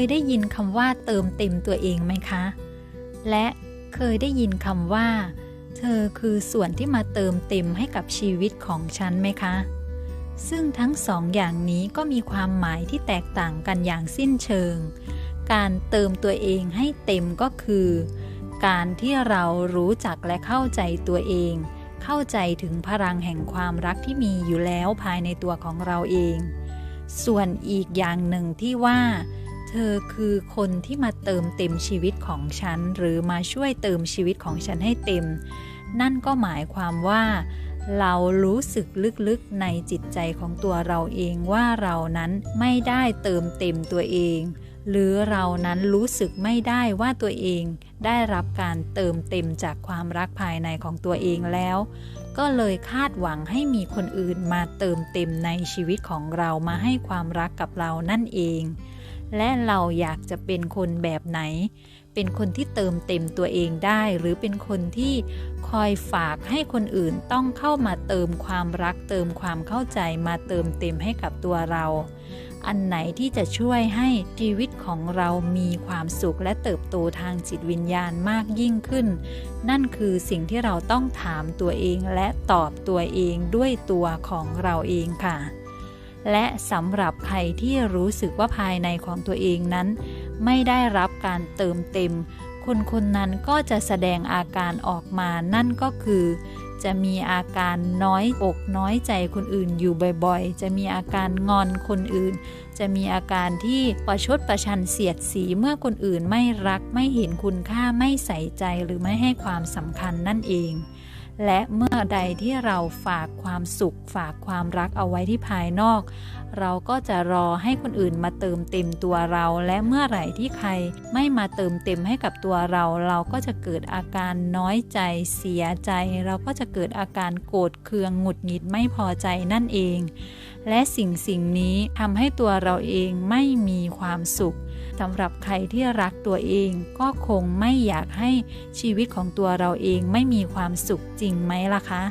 ยได้ยินคำว่าเติมเต็มตัวเองไหมคะ และเคยได้ยินคำว่า เธอคือส่วนที่มาเติมเต็มให้กับชีวิตของฉันไหมคะ ซึ่งทั้งสองอย่างนี้ก็มีความหมายที่แตกต่างกันอย่างสิ้นเชิง การเติมตัวเองให้เต็มก็คือ การที่เรารู้จักและเข้าใจตัวเอง เข้าใจถึงพลังแห่งความรักที่มีอยู่แล้วภายในตัวของเราเองส่วนอีกอย่างหนึ่งที่ว่า เธอคือคนที่มาเติมเต็มชีวิตของฉัน หรือมาช่วยเติมชีวิตของฉันให้เต็ม นั่นก็หมายความว่า เรารู้สึกลึกๆในจิตใจของตัวเราเองว่าเรานั้นไม่ได้เติมเต็มตัวเอง หรือเรานั้นรู้สึกไม่ได้ว่าตัวเอง ได้รับการเติมเต็มจากความรักภายในของตัวเองแล้ว ก็เลยคาดหวังให้มีคนอื่นมาเติมเต็มในชีวิตของเรามาให้ความรักกับเรานั่นเอง และเราอยากจะเป็นคนแบบไหน เป็นคนที่เติมเต็มตัวเองได้ หรือเป็นคนที่คอยฝากให้คนอื่นต้องเข้ามาเติมความรัก เติมความเข้าใจมาเติมเต็มให้กับตัวเรา อันไหนที่จะช่วยให้ชีวิตของเรามีความสุขและเติบโตทางจิตวิญญาณมากยิ่งขึ้น นั่นคือสิ่งที่เราต้องถามตัวเองและตอบตัวเองด้วยตัวของเราเองค่ะ และสำหรับใครที่รู้สึกว่าภายในของตัวเองนั้น ไม่ได้รับการเติมเต็ม คนคนนั้นก็จะแสดงอาการออกมานั่นก็คือ จะมีอาการน้อยอกน้อยใจคนอื่นอยู่บ่อยๆ จะมีอาการงอนคนอื่น จะมีอาการที่ประชดประชันเสียดสีเมื่อคนอื่นไม่รักไม่เห็นคุณค่าไม่ใส่ใจหรือไม่ให้ความสำคัญนั่นเอง และเมื่อใดที่เราฝากความสุข ฝากความรักเอาไว้ที่ภายนอก เราก็จะรอให้คนอื่นมาเติมเต็มตัวเรา และเมื่อไหร่ที่ใครไม่มาเติมเต็มให้กับตัวเรา เราก็จะเกิดอาการน้อยใจเสียใจ เราก็จะเกิดอาการโกรธเคืองหงุดหงิดไม่พอใจนั่นเอง และสิ่งสิ่งนี้ทำให้ตัวเราเองไม่มีความสุข สำหรับใครที่รักตัวเองก็คงไม่อยากให้ชีวิตของตัวเราเองไม่มีความสุขจริงไหมล่ะคะ